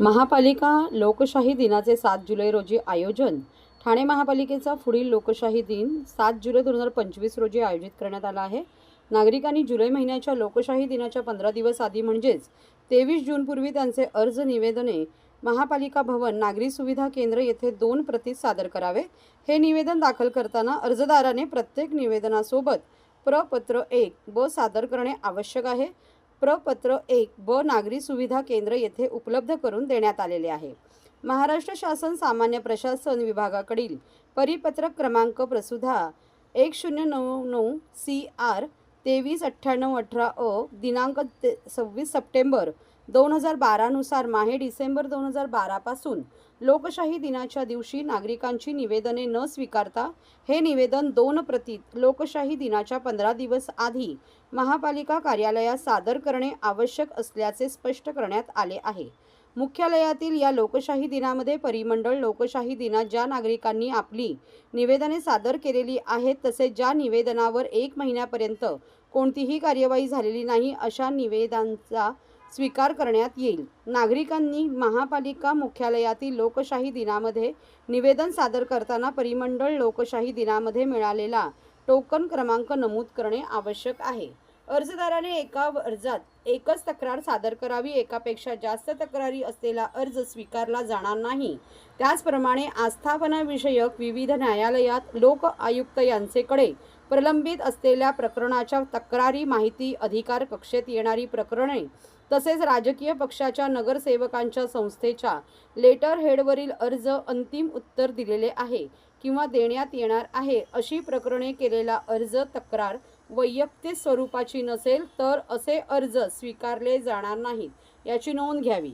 महापालिका लोकशाही दिनाचे सात जुलै रोजी आयोजन. ठाणे महापालिकेचा पुढील लोकशाही दिन सात जुलै दोन हजार पंचवीस रोजी आयोजित करण्यात आला आहे. नागरिकांनी जुलै महिन्याच्या लोकशाही दिनाच्या पंधरा दिवस आधी म्हणजेच तेवीस जूनपूर्वी त्यांचे अर्ज निवेदने महापालिका भवन नागरी सुविधा केंद्र येथे दोन प्रतीत सादर करावे. हे निवेदन दाखल करताना अर्जदाराने प्रत्येक निवेदनासोबत प्रपत्र एक ब सादर करणे आवश्यक आहे. प्रपत्र एक ब नागरी सुविधा केंद्र येथे उपलब्ध करून देण्यात आलेले आहे. महाराष्ट्र शासन सामान्य प्रशासन विभागाकडील परिपत्रक क्रमांक प्रसुधा एक शून्य नऊ नऊ सी आर तेवीस अठ्ठ्याण्णव अठरा अ दिनांक ते सव्वीस सप्टेंबर दोन हजार बारानुसार माहे डिसेंबर दोन हजार बारापासून लोकशाही दिनाच्या दिवशी नागरिकांची निवेदने न स्वीकारता हे निवेदन दोन प्रतीत लोकशाही दिनाच्या पंधरा दिवस आधी महापालिका कार्यालयात सादर करणे आवश्यक असल्याचे स्पष्ट करण्यात आले आहे. मुख्यालयातील या लोकशाही दिनामध्ये परिमंडळ लोकशाही दिनात ज्या नागरिकांनी आपली निवेदने सादर केलेली आहेत तसेच ज्या निवेदनावर एक महिन्यापर्यंत कोणतीही कार्यवाही झालेली नाही अशा निवेदनांचा स्वीकार करण्यात येईल. नागरिकांनी महापालिका मुख्यालयातील लोकशाही दिनामध्ये निवेदन सादर करताना परिमंडळ लोकशाही दिनामध्ये मिळालेला टोकन क्रमांक नमूद करणे आवश्यक आहे. अर्जदाराने एका अर्जात एकच तक्रार सादर करावी एकापेक्षा जास्त तक्रारी असलेला अर्ज स्वीकारला जाणार नाही. त्याचप्रमाणे आस्थापनाविषयक विविध न्यायालयात लोक आयुक्त यांचेकडे प्रलंबित असलेल्या प्रकरणाच्या तक्रारी माहिती अधिकार कक्षेत येणारी प्रकरणे तसेच राजकीय पक्षाच्या नगरसेवकांच्या संस्थेच्या लेटर हेडवरील अर्ज अंतिम उत्तर दिलेले आहे किंवा देण्यात येणार आहे अशी प्रकरणे केलेला अर्ज तक्रार वैयक्तिक स्वरूपाची नसेल तर असे अर्ज स्वीकारले जाणार नाहीत याची नोंद घ्यावी.